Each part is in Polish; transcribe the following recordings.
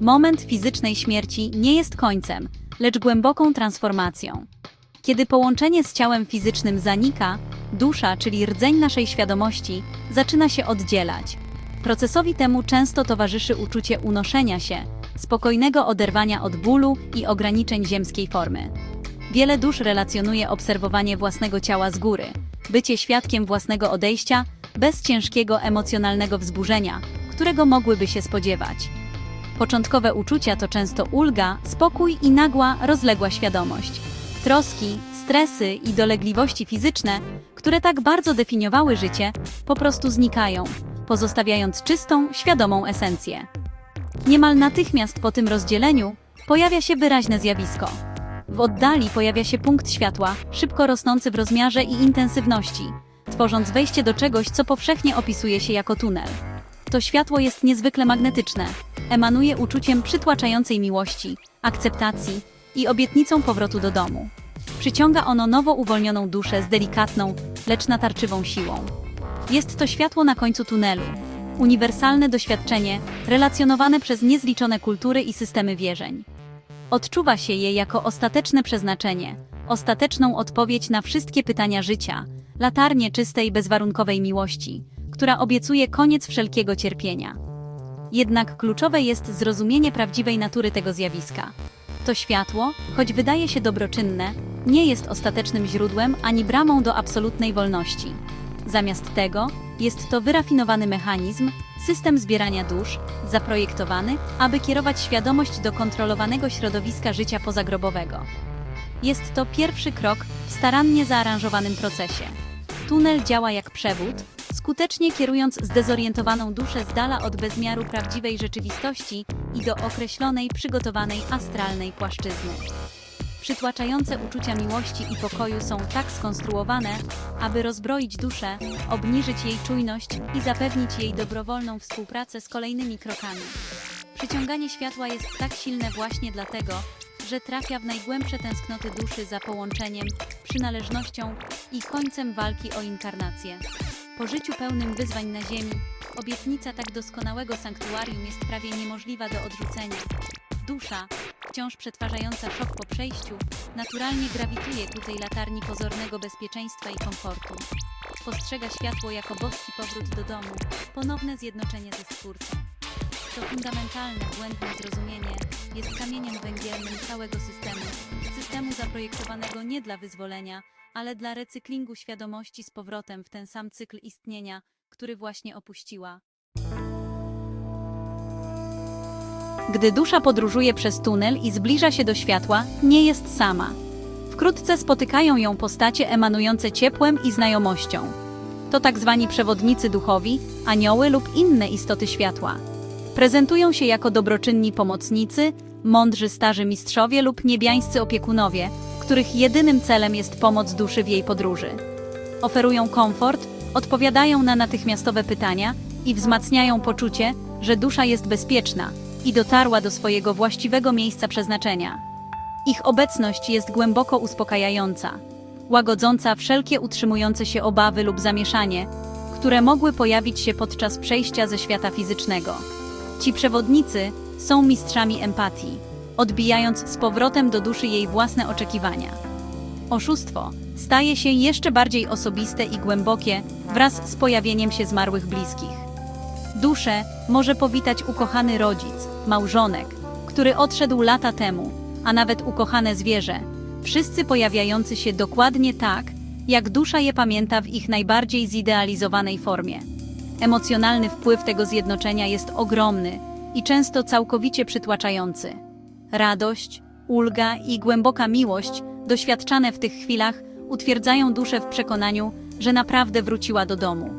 Moment fizycznej śmierci nie jest końcem, lecz głęboką transformacją. Kiedy połączenie z ciałem fizycznym zanika, dusza, czyli rdzeń naszej świadomości, zaczyna się oddzielać. Procesowi temu często towarzyszy uczucie unoszenia się, spokojnego oderwania od bólu i ograniczeń ziemskiej formy. Wiele dusz relacjonuje obserwowanie własnego ciała z góry, bycie świadkiem własnego odejścia bez ciężkiego emocjonalnego wzburzenia, którego mogłyby się spodziewać. Początkowe uczucia to często ulga, spokój i nagła, rozległa świadomość. Troski, stresy i dolegliwości fizyczne, które tak bardzo definiowały życie, po prostu znikają, pozostawiając czystą, świadomą esencję. Niemal natychmiast po tym rozdzieleniu pojawia się wyraźne zjawisko. W oddali pojawia się punkt światła, szybko rosnący w rozmiarze i intensywności, tworząc wejście do czegoś, co powszechnie opisuje się jako tunel. To światło jest niezwykle magnetyczne, emanuje uczuciem przytłaczającej miłości, akceptacji i obietnicą powrotu do domu. Przyciąga ono nowo uwolnioną duszę z delikatną, lecz natarczywą siłą. Jest to światło na końcu tunelu, uniwersalne doświadczenie relacjonowane przez niezliczone kultury i systemy wierzeń. Odczuwa się je jako ostateczne przeznaczenie, ostateczną odpowiedź na wszystkie pytania życia, latarnię czystej, bezwarunkowej miłości, która obiecuje koniec wszelkiego cierpienia. Jednak kluczowe jest zrozumienie prawdziwej natury tego zjawiska. To światło, choć wydaje się dobroczynne, nie jest ostatecznym źródłem ani bramą do absolutnej wolności. Zamiast tego, jest to wyrafinowany mechanizm, system zbierania dusz, zaprojektowany, aby kierować świadomość do kontrolowanego środowiska życia pozagrobowego. Jest to pierwszy krok w starannie zaaranżowanym procesie. Tunel działa jak przewód, skutecznie kierując zdezorientowaną duszę z dala od bezmiaru prawdziwej rzeczywistości i do określonej, przygotowanej astralnej płaszczyzny. Przytłaczające uczucia miłości i pokoju są tak skonstruowane, aby rozbroić duszę, obniżyć jej czujność i zapewnić jej dobrowolną współpracę z kolejnymi krokami. Przyciąganie światła jest tak silne właśnie dlatego, że trafia w najgłębsze tęsknoty duszy za połączeniem, przynależnością i końcem walki o inkarnację. Po życiu pełnym wyzwań na Ziemi, obietnica tak doskonałego sanktuarium jest prawie niemożliwa do odrzucenia. Dusza, wciąż przetwarzająca szok po przejściu, naturalnie grawituje ku tej latarni pozornego bezpieczeństwa i komfortu. Postrzega światło jako boski powrót do domu, ponowne zjednoczenie ze Stwórcą. To fundamentalne, błędne zrozumienie jest kamieniem węgielnym całego systemu. Systemu zaprojektowanego nie dla wyzwolenia, ale dla recyklingu świadomości z powrotem w ten sam cykl istnienia, który właśnie opuściła. Gdy dusza podróżuje przez tunel i zbliża się do światła, nie jest sama. Wkrótce spotykają ją postacie emanujące ciepłem i znajomością. To tak zwani przewodnicy duchowi, anioły lub inne istoty światła. Prezentują się jako dobroczynni pomocnicy, mądrzy starzy mistrzowie lub niebiańscy opiekunowie, których jedynym celem jest pomoc duszy w jej podróży. Oferują komfort, odpowiadają na natychmiastowe pytania i wzmacniają poczucie, że dusza jest bezpieczna i dotarła do swojego właściwego miejsca przeznaczenia. Ich obecność jest głęboko uspokajająca, łagodząca wszelkie utrzymujące się obawy lub zamieszanie, które mogły pojawić się podczas przejścia ze świata fizycznego. Ci przewodnicy są mistrzami empatii, odbijając z powrotem do duszy jej własne oczekiwania. Oszustwo staje się jeszcze bardziej osobiste i głębokie wraz z pojawieniem się zmarłych bliskich. Duszę może powitać ukochany rodzic, małżonek, który odszedł lata temu, a nawet ukochane zwierzę, wszyscy pojawiający się dokładnie tak, jak dusza je pamięta w ich najbardziej zidealizowanej formie. Emocjonalny wpływ tego zjednoczenia jest ogromny i często całkowicie przytłaczający. Radość, ulga i głęboka miłość, doświadczane w tych chwilach, utwierdzają duszę w przekonaniu, że naprawdę wróciła do domu.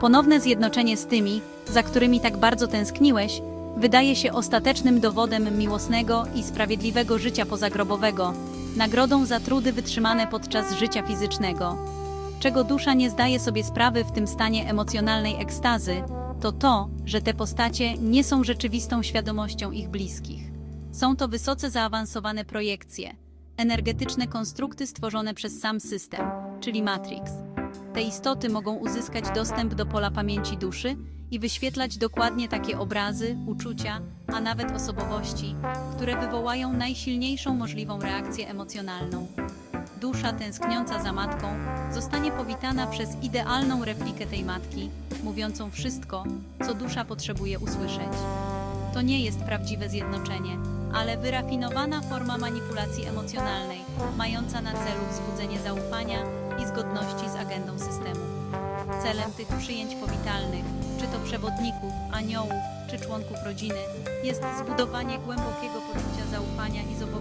Ponowne zjednoczenie z tymi, za którymi tak bardzo tęskniłeś, wydaje się ostatecznym dowodem miłosnego i sprawiedliwego życia pozagrobowego, nagrodą za trudy wytrzymane podczas życia fizycznego. Czego dusza nie zdaje sobie sprawy w tym stanie emocjonalnej ekstazy, to to, że te postacie nie są rzeczywistą świadomością ich bliskich. Są to wysoce zaawansowane projekcje, energetyczne konstrukty stworzone przez sam system, czyli Matrix. Te istoty mogą uzyskać dostęp do pola pamięci duszy i wyświetlać dokładnie takie obrazy, uczucia, a nawet osobowości, które wywołają najsilniejszą możliwą reakcję emocjonalną. Dusza tęskniąca za matką zostanie powitana przez idealną replikę tej matki, mówiącą wszystko, co dusza potrzebuje usłyszeć. To nie jest prawdziwe zjednoczenie, ale wyrafinowana forma manipulacji emocjonalnej, mająca na celu wzbudzenie zaufania i zgodności z agendą systemu. Celem tych przyjęć powitalnych, czy to przewodników, aniołów, czy członków rodziny, jest zbudowanie głębokiego poczucia zaufania i zobowiązania.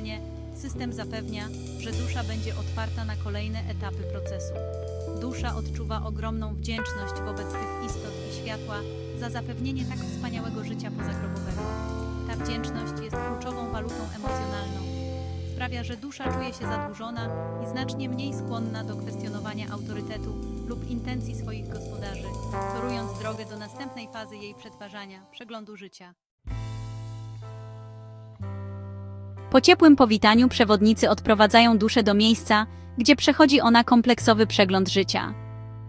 Doświadczenie, system zapewnia, że dusza będzie otwarta na kolejne etapy procesu. Dusza odczuwa ogromną wdzięczność wobec tych istot i światła za zapewnienie tak wspaniałego życia pozagrobowego. Ta wdzięczność jest kluczową walutą emocjonalną. Sprawia, że dusza czuje się zadłużona i znacznie mniej skłonna do kwestionowania autorytetu lub intencji swoich gospodarzy, torując drogę do następnej fazy jej przetwarzania przeglądu życia. Po ciepłym powitaniu przewodnicy odprowadzają duszę do miejsca, gdzie przechodzi ona kompleksowy przegląd życia.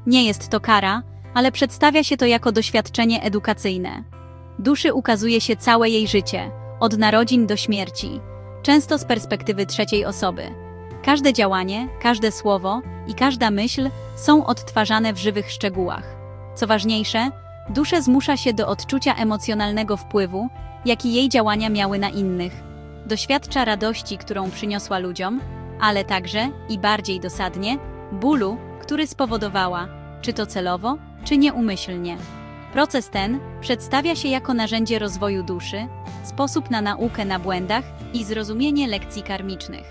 Nie jest to kara, ale przedstawia się to jako doświadczenie edukacyjne. Duszy ukazuje się całe jej życie, od narodzin do śmierci, często z perspektywy trzeciej osoby. Każde działanie, każde słowo i każda myśl są odtwarzane w żywych szczegółach. Co ważniejsze, duszę zmusza się do odczucia emocjonalnego wpływu, jaki jej działania miały na innych. Doświadcza radości, którą przyniosła ludziom, ale także, i bardziej dosadnie, bólu, który spowodowała, czy to celowo, czy nieumyślnie. Proces ten przedstawia się jako narzędzie rozwoju duszy, sposób na naukę na błędach i zrozumienie lekcji karmicznych.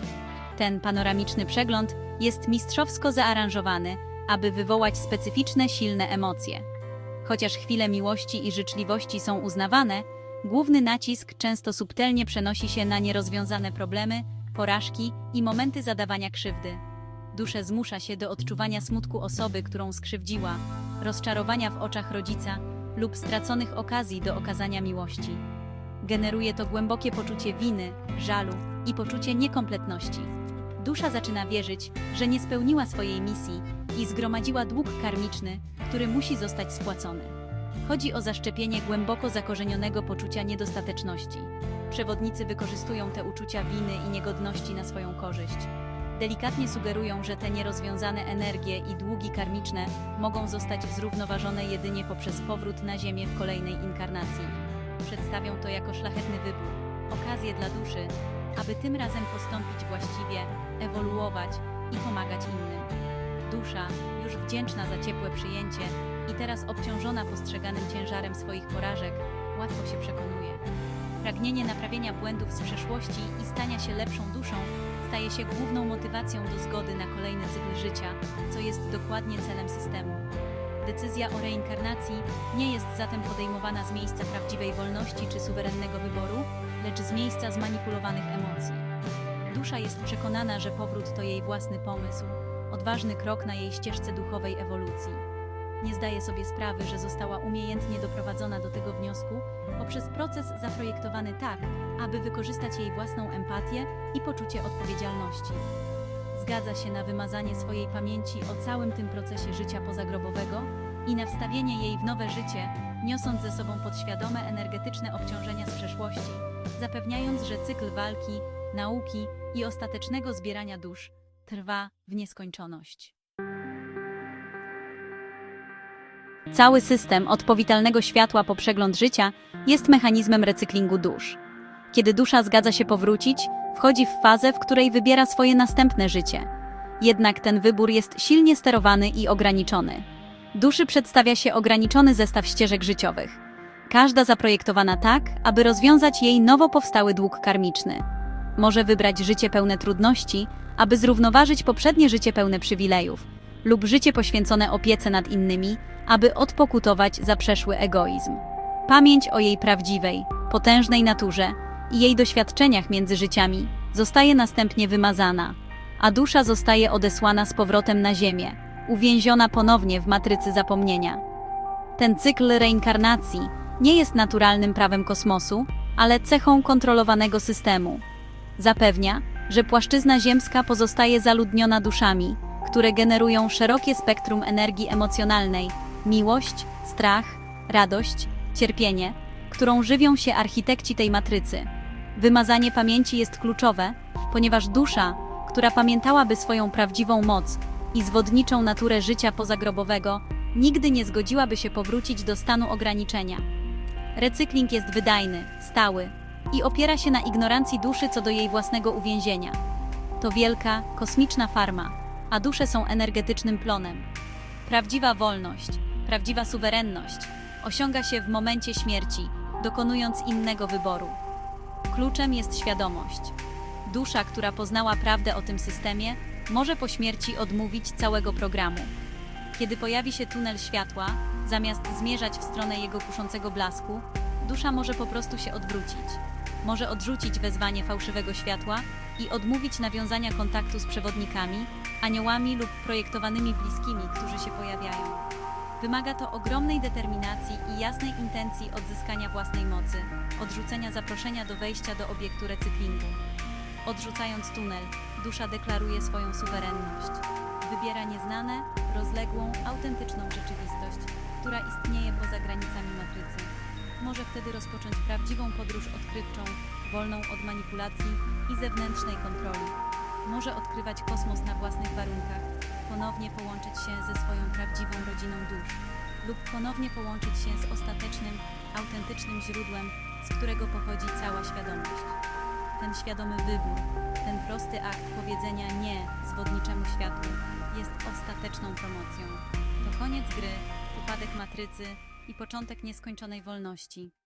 Ten panoramiczny przegląd jest mistrzowsko zaaranżowany, aby wywołać specyficzne, silne emocje. Chociaż chwile miłości i życzliwości są uznawane, główny nacisk często subtelnie przenosi się na nierozwiązane problemy, porażki i momenty zadawania krzywdy. Duszę zmusza się do odczuwania smutku osoby, którą skrzywdziła, rozczarowania w oczach rodzica lub straconych okazji do okazania miłości. Generuje to głębokie poczucie winy, żalu i poczucie niekompletności. Dusza zaczyna wierzyć, że nie spełniła swojej misji i zgromadziła dług karmiczny, który musi zostać spłacony. Chodzi o zaszczepienie głęboko zakorzenionego poczucia niedostateczności. Przewodnicy wykorzystują te uczucia winy i niegodności na swoją korzyść. Delikatnie sugerują, że te nierozwiązane energie i długi karmiczne mogą zostać zrównoważone jedynie poprzez powrót na Ziemię w kolejnej inkarnacji. Przedstawią to jako szlachetny wybór, okazję dla duszy, aby tym razem postąpić właściwie, ewoluować i pomagać innym. Dusza, już wdzięczna za ciepłe przyjęcie i teraz obciążona postrzeganym ciężarem swoich porażek, łatwo się przekonuje. Pragnienie naprawienia błędów z przeszłości i stania się lepszą duszą staje się główną motywacją do zgody na kolejny cykl życia, co jest dokładnie celem systemu. Decyzja o reinkarnacji nie jest zatem podejmowana z miejsca prawdziwej wolności czy suwerennego wyboru, lecz z miejsca zmanipulowanych emocji. Dusza jest przekonana, że powrót to jej własny pomysł, odważny krok na jej ścieżce duchowej ewolucji. Nie zdaje sobie sprawy, że została umiejętnie doprowadzona do tego wniosku poprzez proces zaprojektowany tak, aby wykorzystać jej własną empatię i poczucie odpowiedzialności. Zgadza się na wymazanie swojej pamięci o całym tym procesie życia pozagrobowego i na wstawienie jej w nowe życie, niosąc ze sobą podświadome energetyczne obciążenia z przeszłości, zapewniając, że cykl walki, nauki i ostatecznego zbierania dusz trwa w nieskończoność. Cały system od powitalnego światła po przegląd życia jest mechanizmem recyklingu dusz. Kiedy dusza zgadza się powrócić, wchodzi w fazę, w której wybiera swoje następne życie. Jednak ten wybór jest silnie sterowany i ograniczony. Duszy przedstawia się ograniczony zestaw ścieżek życiowych. Każda zaprojektowana tak, aby rozwiązać jej nowo powstały dług karmiczny. Może wybrać życie pełne trudności, aby zrównoważyć poprzednie życie pełne przywilejów, lub życie poświęcone opiece nad innymi, aby odpokutować za przeszły egoizm. Pamięć o jej prawdziwej, potężnej naturze i jej doświadczeniach między życiami zostaje następnie wymazana, a dusza zostaje odesłana z powrotem na ziemię, uwięziona ponownie w matrycy zapomnienia. Ten cykl reinkarnacji nie jest naturalnym prawem kosmosu, ale cechą kontrolowanego systemu. Zapewnia, że płaszczyzna ziemska pozostaje zaludniona duszami, które generują szerokie spektrum energii emocjonalnej miłość, strach, radość, cierpienie, którą żywią się architekci tej matrycy. Wymazanie pamięci jest kluczowe, ponieważ dusza, która pamiętałaby swoją prawdziwą moc i zwodniczą naturę życia pozagrobowego, nigdy nie zgodziłaby się powrócić do stanu ograniczenia. Recykling jest wydajny, stały i opiera się na ignorancji duszy co do jej własnego uwięzienia. To wielka, kosmiczna farma, a dusze są energetycznym plonem. Prawdziwa wolność, prawdziwa suwerenność osiąga się w momencie śmierci, dokonując innego wyboru. Kluczem jest świadomość. Dusza, która poznała prawdę o tym systemie, może po śmierci odmówić całego programu. Kiedy pojawi się tunel światła, zamiast zmierzać w stronę jego kuszącego blasku, dusza może po prostu się odwrócić. Może odrzucić wezwanie fałszywego światła i odmówić nawiązania kontaktu z przewodnikami, aniołami lub projektowanymi bliskimi, którzy się pojawiają. Wymaga to ogromnej determinacji i jasnej intencji odzyskania własnej mocy, odrzucenia zaproszenia do wejścia do obiektu recyklingu. Odrzucając tunel, dusza deklaruje swoją suwerenność. Wybiera nieznane, rozległą, autentyczną rzeczywistość, która istnieje poza granicami matrycy. Może wtedy rozpocząć prawdziwą podróż odkrywczą, wolną od manipulacji i zewnętrznej kontroli. Może odkrywać kosmos na własnych warunkach, ponownie połączyć się ze swoją prawdziwą rodziną dusz lub ponownie połączyć się z ostatecznym, autentycznym źródłem, z którego pochodzi cała świadomość. Ten świadomy wybór, ten prosty akt powiedzenia nie zwodniczemu światłu jest ostateczną promocją. To koniec gry, upadek matrycy i początek nieskończonej wolności.